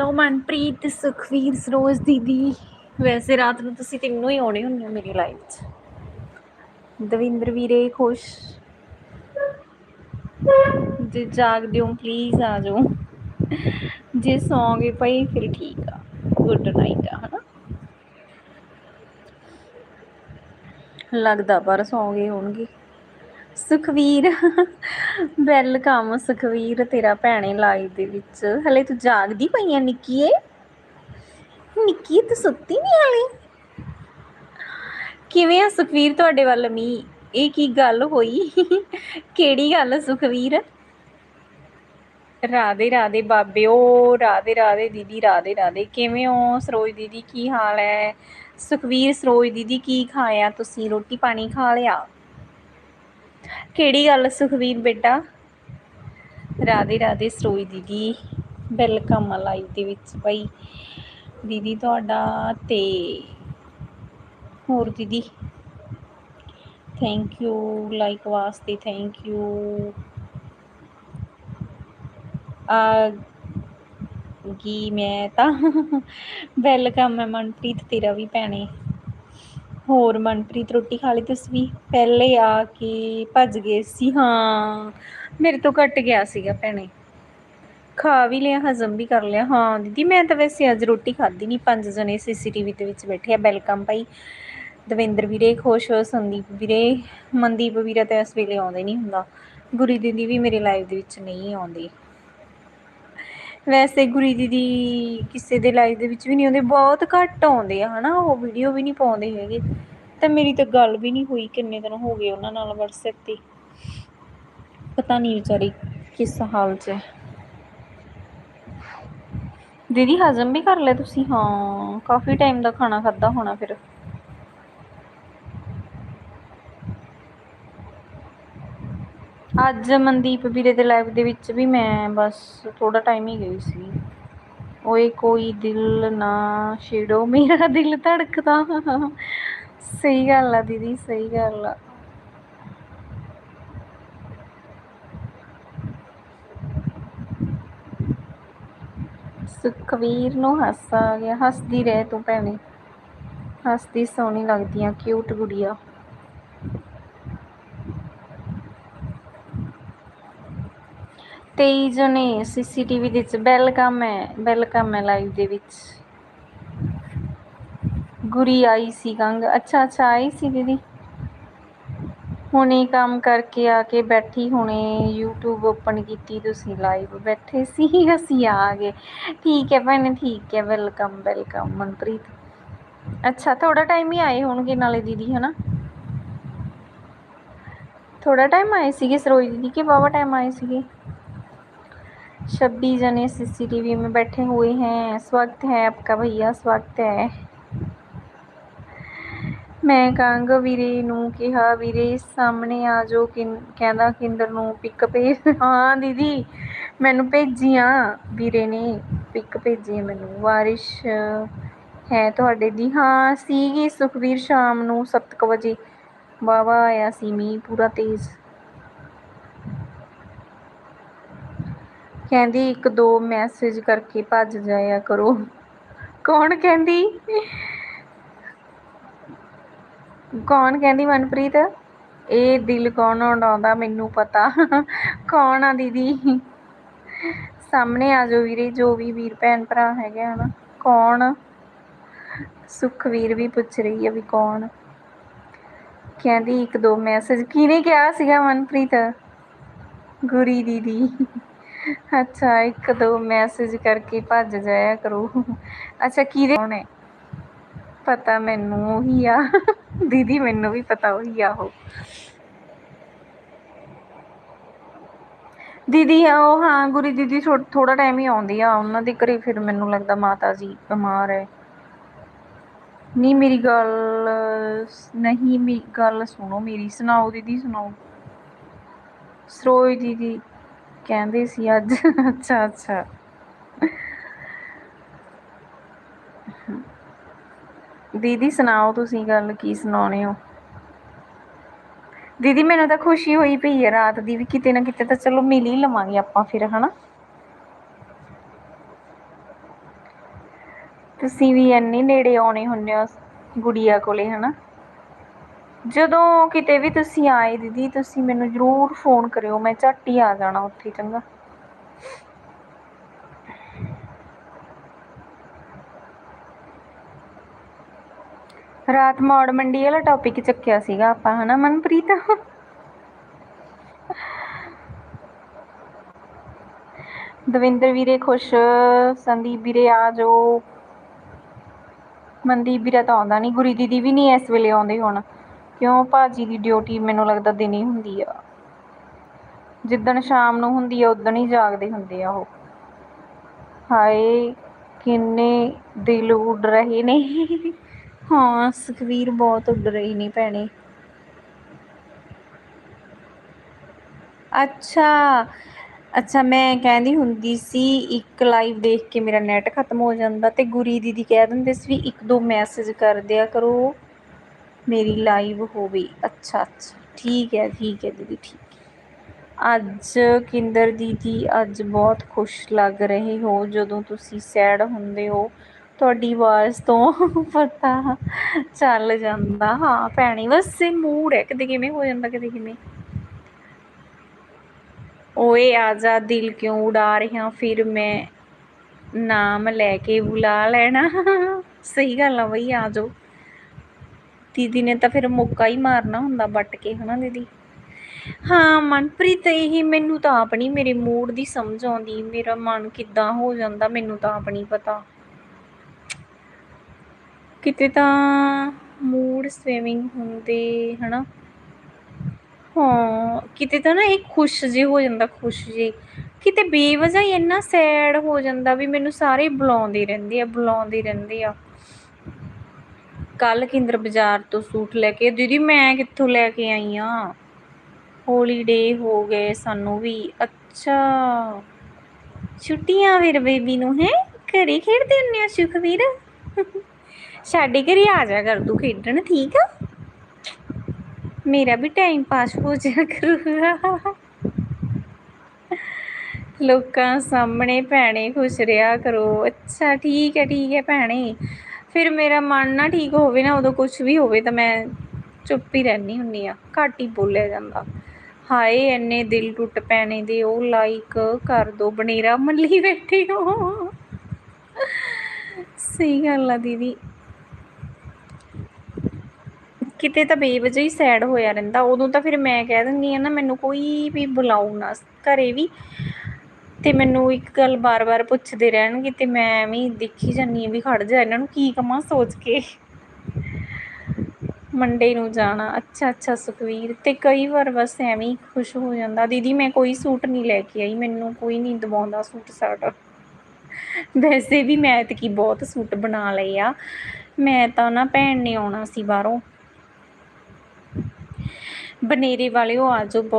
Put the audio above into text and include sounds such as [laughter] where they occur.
Hello Manpreet, Sukhbir, Saroj ਦੀਦੀ। ਵੈਸੇ ਰਾਤ ਨੂੰ ਤੁਸੀਂ ਤਿੰਨੋਂ ਹੀ ਆਉਣੇ ਹੁੰਦੇ ਹੋ ਮੇਰੀ ਲਾਈਫ 'ਚ। ਦਵਿੰਦਰ ਵੀਰੇ, ਖੁਸ਼? ਜੇ ਜਾਗਦੇ ਹੋ ਪਲੀਜ਼ ਆ ਜਾਓ। ਜੇ ਸੌਂਗੇ ਪਈ ਫਿਰ ਠੀਕ ਆ। ਗੁੱਡ ਨਾਈਟ ਆ, ਹਨਾ? ਲੱਗਦਾ ਪਰ ਸੌਂ ਗਏ ਹੋਣਗੇ। ਸੁਖਵੀਰ। ਵੈਲਕਮ ਸੁਖਵੀਰ, ਤੇਰਾ ਭੈਣੇ ਲਾਈਵ ਦੇ ਵਿੱਚ। ਹਲੇ ਤੂੰ ਜਾਗਦੀ ਪਈ ਆ ਨਿੱਕੀਏ। ਨਿੱਕੀ ਤੂੰ ਸੁੱਤੀ ਨਹੀਂ ਹਾਲੇ? ਕਿਵੇਂ ਆ ਸੁਖਵੀਰ ਤੁਹਾਡੇ ਵੱਲ ਮੀ ਇਹ ਕੀ ਗੱਲ ਹੋਈ? ਕਿਹੜੀ ਗੱਲ ਸੁਖਵੀਰ? ਰਾਦੇ ਰਾਦੇ ਓ ਰਾਦੇ ਰਾਦੇ ਦੀਦੀ ਰਾਦੇ ਰਾਦੇ ਕਿਵੇਂ ਹੋ ਸਰੋਜ ਦੀਦੀ? ਕੀ ਹਾਲ ਹੈ? ਸੁਖਵੀਰ, ਸਰੋਜ ਦੀਦੀ, ਕੀ ਖਾਇਆ? ਤੁਸੀਂ ਰੋਟੀ ਪਾਣੀ ਖਾ ਲਿਆ? ਕਿਹੜੀ ਗੱਲ ਸੁਖਵੀਰ ਬੇਟਾ? ਰਾਦੇ ਰਾਦੇ ਸਰੋਈ ਦੀਦੀ ਵੈਲਕਮ ਲਾਈਵ ਦੇ ਵਿੱਚ ਭਾਈ ਦੀਦੀ ਤੁਹਾਡਾ ਤੇ ਹੋਰ ਦੀਦੀ? ਥੈਂਕ ਯੂ ਲਾਈਕ ਵਾਸਤੇ ਥੈਂਕ ਯੂ ਆ ਗੀ ਮੈਂ ਤਾਂ ਵੈਲਕਮ ਹੈ ਮਨਪ੍ਰੀਤ ਤੇਰਾ ਵੀ ਭੈਣੇ। ਹੋਰ ਮਨਪ੍ਰੀਤ, ਰੋਟੀ ਖਾ ਲਈ ਤੁਸੀਂ ਵੀ ਪਹਿਲੇ ਆ ਕੇ ਭੱਜ ਗਏ ਸੀ। ਹਾਂ, ਮੇਰੇ ਤੋਂ ਘਟ ਗਿਆ ਸੀਗਾ ਭੈਣੇ। ਖਾ ਵੀ ਲਿਆ, ਹਜ਼ਮ ਵੀ ਕਰ ਲਿਆ। ਹਾਂ, ਦੀਦੀ, ਮੈਂ ਤਾਂ ਵੈਸੇ ਅੱਜ ਰੋਟੀ ਖਾਧੀ ਨਹੀਂ ਪੰਜ ਜਣੇ ਸੀਸੀਟੀਵੀ ਦੇ ਵਿੱਚ ਬੈਠੇ ਆ, ਵੈਲਕਮ ਭਾਈ। ਦਵਿੰਦਰ ਵੀਰੇ ਖੁਸ਼ ਹੋ ਸੰਦੀਪ ਵੀਰੇ, ਮਨਦੀਪ ਵੀਰਾ ਤਾਂ ਇਸ ਵੇਲੇ ਆਉਂਦੇ ਨਹੀਂ ਹੁੰਦਾ। ਗੁਰੀ ਦੀਦੀ ਵੀ ਮੇਰੇ ਲਾਈਵ ਦੇ ਵਿੱਚ ਨਹੀਂ ਆਉਂਦੀ। ਵੈਸੇ ਗੁਰੀ ਦੀਦੀ ਕਿਸੇ ਦੇ ਲਾਈਵ ਦੇ ਵਿੱਚ ਵੀ ਨਹੀਂ ਆਉਂਦੇ, ਬਹੁਤ ਘੱਟ ਆਉਂਦੇ ਆ, ਹਨਾ, ਉਹ ਵੀਡੀਓ ਵੀ ਨਹੀਂ ਪਾਉਂਦੇ ਹੈਗੇ। ਤੇ ਮੇਰੀ ਤਾਂ ਗੱਲ ਵੀ ਨਹੀਂ ਹੋਈ, ਕਿੰਨੇ ਦਿਨ ਹੋ ਗਏ ਉਹਨਾਂ ਨਾਲ WhatsApp ਤੇ। ਪਤਾ ਨਹੀਂ ਵਿਚਾਰੀ ਕਿਸ ਹਾਲ 'ਚ ਹੈ। ਦੀਦੀ ਹਜ਼ਮ ਵੀ ਕਰ ਲਿਆ ਤੁਸੀਂ? ਹਾਂ, ਕਾਫੀ ਟਾਈਮ ਦਾ ਖਾਣਾ ਖਾਦਾ ਹੋਣਾ ਫਿਰ। ਅੱਜ ਮਨਦੀਪ ਵੀਰੇ ਦੇ ਲਾਈਵ ਦੇ ਵਿੱਚ ਵੀ ਮੈਂ ਬਸ ਥੋੜਾ ਟਾਈਮ ਹੀ ਗਈ ਸੀ। ਓਏ ਕੋਈ ਦਿਲ ਨਾ ਛੇੜੋ, ਮੇਰਾ ਦਿਲ ਧੜਕਦਾ। ਸਹੀ ਗੱਲ ਆ ਦੀਦੀ, ਸਹੀ ਗੱਲ ਆ। ਸੁਖਵੀਰ ਨੂੰ ਹਾਸਾ ਆ ਗਿਆ, ਹੱਸਦੀ ਰਹਿ ਤੂੰ ਭੈਣੇ। ਹੱਸਦੀ ਸੋਹਣੀ ਲੱਗਦੀ ਆ ਕਿਊਟ ਗੁੜੀਆ। ਤੇਈ ਜਣੇ ਸੀਸੀਟੀਵੀ ਦੇ ਵਿੱਚ ਵੈਲਕਮ ਹੈ ਵੈਲਕਮ ਹੈ ਲਾਈਵ ਦੇ ਵਿੱਚ। ਗੁਰੀ ਆਈ ਸੀ ਗੰਗ। ਅੱਛਾ ਅੱਛਾ, ਆਈ ਸੀ ਦੀਦੀ। ਹੁਣੇ ਕੰਮ ਕਰਕੇ ਆ ਕੇ ਬੈਠੀ, ਹੁਣੇ YouTube ਓਪਨ ਕੀਤੀ, ਤੁਸੀਂ ਲਾਈਵ ਬੈਠੇ ਸੀ, ਅਸੀਂ ਆ ਗਏ। ਠੀਕ ਹੈ ਭੈਣੇ, ਠੀਕ ਹੈ ਵੈਲਕਮ ਵੈਲਕਮ ਮਨਪ੍ਰੀਤ। ਅੱਛਾ ਥੋੜਾ ਟਾਈਮ ਹੀ ਆਏ ਹੋਣਗੇ ਨਾਲੇ ਦੀਦੀ, ਹਨਾ? ਥੋੜਾ ਟਾਈਮ ਆਏ ਸੀਗੇ, ਸਰੋਜ ਦੀਦੀ, ਕਿ ਬਾਵਾ ਟਾਈਮ ਆਏ ਸੀਗੇ? छब्बीस जने सीसीटीवी में बैठे हुए हैं स्वागत है आपका भैया स्वागत है ਮੈਂ ਕਾਂਗ ਵੀਰੇ ਨੂੰ ਕਿਹਾ ਵੀਰੇ ਸਾਹਮਣੇ ਆ ਜੋ ਕਹਿੰਦਾ ਕਿੰਦਰ ਨੂੰ ਪਿਕ ਭੇਜ ਹਾਂ ਦੀਦੀ ਮੈਨੂੰ ਭੇਜੀਆਂ ਵੀਰੇ ਨੇ ਪਿਕ ਭੇਜੀ ਮੈਨੂੰ ਵਾਰਿਸ਼ ਹੈ ਤੁਹਾਡੇ ਦੀ ਹਾਂ ਸੀਗੀ ਸੁਖਵੀਰ ਸ਼ਾਮ ਨੂੰ 7 ਵਜੇ ਵਾਵਾ ਆਇਆ ਸੀ ਮੀਂਹ ਪੂਰਾ ਤੇਜ਼ ਕਹਿੰਦੀ, ਇੱਕ ਦੋ ਮੈਸੇਜ ਕਰਕੇ ਭੱਜ ਜਾਇਆ ਕਰੋ। ਕੌਣ ਕਹਿੰਦੀ? ਕੌਣ ਕਹਿੰਦੀ ਮਨਪ੍ਰੀਤ? ਇਹ ਦਿਲ ਕੌਣ ਉਡਾਉਂਦਾ ਮੈਨੂੰ ਪਤਾ। ਕੌਣ ਆ ਦੀਦੀ? ਸਾਹਮਣੇ ਆ ਜਾਓ ਵੀਰੇ, ਜੋ ਵੀ ਵੀਰ ਭੈਣ ਭਰਾ ਹੈਗੇ ਹਨ ਕੌਣ? ਸੁਖਵੀਰ ਵੀ ਪੁੱਛ ਰਹੀ ਹੈ ਵੀ ਕੌਣ? ਕਹਿੰਦੀ, ਇੱਕ ਦੋ ਮੈਸੇਜ ਕਿਹਨੇ ਕਿਹਾ ਸੀਗਾ ਮਨਪ੍ਰੀਤ? ਗੁਰੀ ਦੀਦੀ। ਅੱਛਾ, ਇੱਕ ਦੋ ਮੈਸੇਜ ਕਰਕੇ ਭੱਜ ਜਾਇਆ ਕਰੋ। ਅੱਛਾ, ਕਿਹਦੇ ਕੌਣ ਹੈ ਪਤਾ ਮੈਨੂੰ ਉਹੀ ਆ। ਦੀਦੀ, ਮੈਨੂੰ ਵੀ ਪਤਾ ਉਹੀ ਆ ਉਹ। ਦੀਦੀ ਆ ਉਹ ਹਾਂ, ਗੁਰੀ ਦੀਦੀ ਥੋੜਾ ਟਾਈਮ ਹੀ ਆਉਂਦੀ ਆ। ਉਹਨਾਂ ਦੇ ਘਰੇ ਫਿਰ ਮੈਨੂੰ ਲੱਗਦਾ ਮਾਤਾ ਜੀ ਬਿਮਾਰ ਹੈ ਨਹੀਂ, ਮੇਰੀ ਗੱਲ ਨਹੀਂ, ਮੇਰੀ ਗੱਲ ਸੁਣੋ, ਮੇਰੀ ਸੁਣਾਓ, ਦੀਦੀ, ਸੁਣਾਓ। ਸਰੋਜ ਦੀਦੀ। ਕਹਿੰਦੇ ਸੀ ਅੱਜ। ਅੱਛਾ ਅੱਛਾ। ਦੀਦੀ, ਸੁਣਾਓ ਤੁਸੀਂ ਗੱਲ, ਕੀ ਸੁਣਾਉਣੇ ਹੋ? ਦੀਦੀ, ਮੈਨੂੰ ਤਾਂ ਖੁਸ਼ੀ ਹੋਈ ਪਈ ਹੈ ਰਾਤ ਦੀ ਵੀ ਕਿਤੇ ਨਾ ਕਿਤੇ ਤਾਂ ਚਲੋ ਮਿਲ ਹੀ ਲਵਾਂਗੇ ਆਪਾਂ ਫਿਰ, ਹਨਾ? ਤੁਸੀਂ ਵੀ ਇੰਨੇ ਨੇੜੇ ਆਉਣੇ ਹੁੰਦੇ ਹੋ ਗੁੜੀਆ ਕੋਲੇ, ਹਨਾ? ਜਦੋਂ ਕਿਤੇ ਵੀ ਤੁਸੀਂ ਆਏ ਦੀਦੀ, ਤੁਸੀਂ ਮੈਨੂੰ ਜ਼ਰੂਰ ਫੋਨ ਕਰਿਓ, ਮੈਂ ਝੱਟ ਹੀ ਆ ਜਾਣਾ ਉੱਥੇ, ਚੰਗਾ। ਰਾਤ ਮੌੜ ਮੰਡੀ ਵਾਲਾ ਟੌਪਿਕ ਚੱਕਿਆ ਸੀਗਾ ਆਪਾਂ, ਹਨਾ ਮਨਪ੍ਰੀਤ? ਦਵਿੰਦਰ ਵੀਰੇ ਖੁਸ਼, ਸੰਦੀਪ ਵੀਰੇ ਆ ਜਾਓ। ਮਨਦੀਪ ਵੀਰਾ ਤਾਂ ਆਉਂਦਾ ਨਹੀਂ ਗੁਰੀ ਦੀਦੀ ਵੀ ਨਹੀਂ ਇਸ ਵੇਲੇ ਆਉਂਦੇ ਹੁਣ। ਕਿਉਂ ਭਾਜੀ ਦੀ ਡਿਊਟੀ ਮੈਨੂੰ ਲੱਗਦਾ ਦਿਨੇ ਹੁੰਦੀ ਆ। ਜਿੱਦਣ ਸ਼ਾਮ ਨੂੰ ਹੁੰਦੀ ਆ, ਉਦਣ ਹੀ ਜਾਗਦੇ ਹੁੰਦੇ ਆ ਉਹ। ਹਾਏ, ਕਿੰਨੇ ਦਿਲ ਉੱਡ ਰਹੇ ਨੇ। ਹਾਂ, ਸੁਖਵੀਰ ਬਹੁਤ ਉੱਡ ਰਹੀ ਨੇ ਭੈਣੇ। ਅੱਛਾ ਅੱਛਾ, ਮੈਂ ਕਹਿੰਦੀ ਹੁੰਦੀ ਸੀ, ਇੱਕ ਲਾਈਵ ਦੇਖ ਕੇ ਮੇਰਾ ਨੈਟ ਖਤਮ ਹੋ ਜਾਂਦਾ ਤੇ ਗੁਰੀ ਦੀਦੀ ਕਹਿ ਦਿੰਦੇ ਸੀ ਵੀ ਇੱਕ ਦੋ ਮੈਸੇਜ ਕਰ ਦਿਆ ਕਰੋ। ਮੇਰੀ ਲਾਈਵ ਹੋਵੇ। ਅੱਛਾ ਅੱਛਾ। ਠੀਕ ਹੈ ਠੀਕ ਹੈ ਦੀਦੀ, ਠੀਕ ਹੈ। ਅੱਜ ਕਿੰਦਰ ਦੀਦੀ ਅੱਜ ਬਹੁਤ ਖੁਸ਼ ਲੱਗ ਰਹੇ ਹੋ ਜਦੋਂ ਤੁਸੀਂ ਸੈਡ ਹੁੰਦੇ ਹੋ। ਤੁਹਾਡੀ ਆਵਾਜ਼ ਤੋਂ [laughs] ਪਤਾ ਚੱਲ ਜਾਂਦਾ। ਹਾਂ ਭੈਣੀ, ਬਸ ਇਹ ਮੂਡ ਹੈ। ਕਦੇ ਕਿਵੇਂ ਹੋ ਜਾਂਦਾ, ਕਦੇ ਕਿਵੇਂ? ਓਏ ਆਜਾ, ਦਿਲ ਕਿਉਂ ਉਡਾ ਰਿਹਾ? ਫਿਰ ਮੈਂ ਨਾਮ ਲੈ ਕੇ ਬੁਲਾ ਲੈਣਾ। ਸਹੀ ਗੱਲ ਆ ਬਈ, ਆ ਜਾਓ। ਦੀਦੀ ਨੇ ਤਾਂ ਫਿਰ ਮੌਕਾ ਹੀ ਮਾਰਨਾ ਹੁੰਦਾ ਵੱਟ ਕੇ, ਹਨਾ ਦੀਦੀ? ਹਾਂ, ਮਨਪ੍ਰੀਤ, ਇਹੀ ਮੈਨੂੰ ਤਾਂ ਆਪਣੀ ਮੇਰੇ ਮੂਡ ਦੀ ਸਮਝ ਆਉਂਦੀ, ਮੇਰਾ ਮਨ ਕਿੱਦਾਂ ਹੋ ਜਾਂਦਾ ਮੈਨੂੰ ਤਾਂ ਆਪਣੀ ਪਤਾ। ਕਿਤੇ ਤਾਂ ਮੂਡ ਸਵਿਮਿੰਗ ਹੁੰਦੇ, ਹਨਾ? ਹਾਂ, ਕਿਤੇ ਤਾਂ ਨਾ ਇਹ ਖੁਸ਼ ਜੇ ਹੋ ਜਾਂਦਾ, ਖੁਸ਼ ਜੇ। ਕਿਤੇ ਬੇਵਜ੍ਹਾ ਹੀ ਇੰਨਾ ਸੈਡ ਹੋ ਜਾਂਦਾ ਵੀ ਮੈਨੂੰ ਸਾਰੇ ਬੁਲਾਉਂਦੇ ਰਹਿੰਦੇ ਆ, ਬੁਲਾਉਂਦੇ ਰਹਿੰਦੇ ਆ। ਕੱਲ ਕਿੰਦਰ ਬਾਜ਼ਾਰ ਤੋਂ ਸੂਟ ਲੈ ਕੇ, ਦੀਦੀ ਮੈਂ ਕਿੱਥੋਂ ਲੈ ਕੇ ਆਈ ਆ? ਹੋਲੀਡੇ ਹੋ ਗਏ ਸਾਨੂੰ ਵੀ, ਅੱਛਾ। ਛੁੱਟੀਆਂ ਫਿਰ ਬੇਬੀ ਨੂੰ, ਹੈ? ਘਰੇ ਖੇਡਦੇ ਹੁੰਨੇ ਆ ਸੁਖਵੀਰ? ਸਾਡੇ ਘਰੇ ਆ ਜਾ ਕਰ, ਤੂੰ ਖੇਡਣ, ਠੀਕ ਆ? ਮੇਰਾ ਵੀ ਟਾਈਮ ਪਾਸ ਹੋ ਜਾ ਕਰੂਗਾ। ਲੋਕਾਂ ਸਾਹਮਣੇ ਭੈਣੇ ਖੁਸ਼ ਰਿਹਾ ਕਰੋ। ਅੱਛਾ, ਠੀਕ ਹੈ ਠੀਕ ਹੈ ਭੈਣੇ। ਫਿਰ ਮੇਰਾ ਮਨ ਨਾ ਠੀਕ ਹੋਵੇ ਨਾ, ਉਦੋਂ ਕੁਝ ਵੀ ਹੋਵੇ ਤਾਂ ਮੈਂ ਚੁੱਪ ਹੀ ਰਹਿਣੀ ਹੁੰਨੀ ਆ ਘੱਟ ਹੀ ਬੋਲਿਆ ਜਾਂਦਾ। ਹਾਏ ਐਨੇ ਦਿਲ ਟੁੱਟ ਪੈਣੇ ਦੇ, ਉਹ ਲਾਈਕ ਕਰ ਦੋ, ਬਨੇਰਾ ਮੱਲੀ ਬੈਠੇ ਹੋ। ਸਹੀ ਗੱਲ ਆ ਦੀਦੀ। ਕਿਤੇ ਤਾਂ ਬੇਵਜ੍ਹਾ ਹੀ ਸੈਡ ਹੋਇਆ ਰਹਿੰਦਾ, ਉਦੋਂ ਤਾਂ ਫਿਰ ਮੈਂ ਕਹਿ ਦਿੰਦੀ ਆ ਨਾ, ਮੈਨੂੰ ਕੋਈ ਵੀ ਬੁਲਾਉ ਨਾ, ਘਰੇ ਵੀ। ਅਤੇ ਮੈਨੂੰ ਇੱਕ ਗੱਲ ਵਾਰ ਵਾਰ ਪੁੱਛਦੇ ਰਹਿਣਗੇ ਤੇ ਮੈਂ ਐਵੇਂ ਦੇਖੀ ਜਾਂਦੀ ਹਾਂ ਵੀ ਖੜ ਜਾ, ਇਹਨਾਂ ਨੂੰ ਕੀ ਕਮਾਂ ਸੋਚ ਕੇ। ਮੰਡੇ ਨੂੰ ਜਾਣਾ ਅੱਛਾ ਅੱਛਾ ਸੁਖਵੀਰ, ਤੇ ਕਈ ਵਾਰ ਬਸ ਐਵੇਂ ਹੀ ਖੁਸ਼ ਹੋ ਜਾਂਦਾ। ਦੀਦੀ, ਮੈਂ ਕੋਈ ਸੂਟ ਨਹੀਂ ਲੈ ਕੇ ਆਈ, ਮੈਨੂੰ ਕੋਈ ਨਹੀਂ ਦਵਾਉਂਦਾ ਸੂਟ ਸਾਟ ਵੈਸੇ ਵੀ ਮੈਂ ਤੇ ਕੀ ਬਹੁਤ ਸੂਟ ਬਣਾ ਲਏ ਆ। ਮੈਂ ਤਾਂ ਨਾ ਭੈਣ ਨੇ ਆਉਣਾ ਸੀ ਬਾਹਰੋਂ। ਬਨੇਰੇ ਵਾਲਿਓ ਆ ਜਾਓ ਬਹੁਤ।